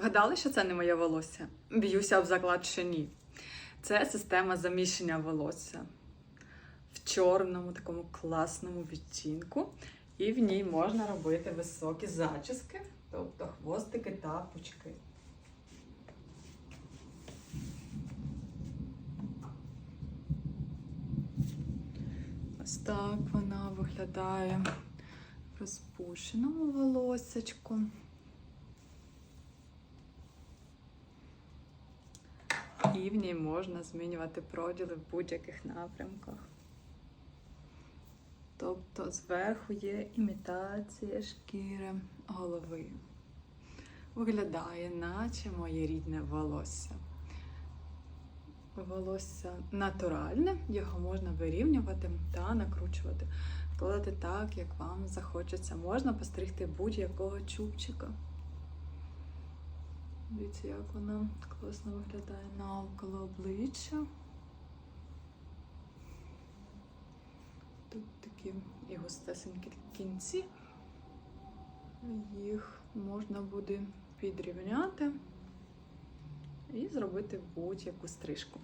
Вгадали, що це не моє волосся? Б'юся об заклад, що ні. Це система заміщення волосся в чорному такому класному відтінку. І в ній можна робити високі зачіски, тобто хвостики та пучки. Ось так вона виглядає в розпущеному волосечку. І можна змінювати проділи в будь-яких напрямках. Тобто зверху є імітація шкіри голови. Виглядає, наче моє рідне волосся. Волосся натуральне, його можна вирівнювати та накручувати. Вкладати так, як вам захочеться. Можна постригти будь-якого чубчика. Дивіться, як вона класно виглядає навколо обличчя. Тут такі і густесенькі кінці. Їх можна буде підрівняти і зробити будь-яку стрижку.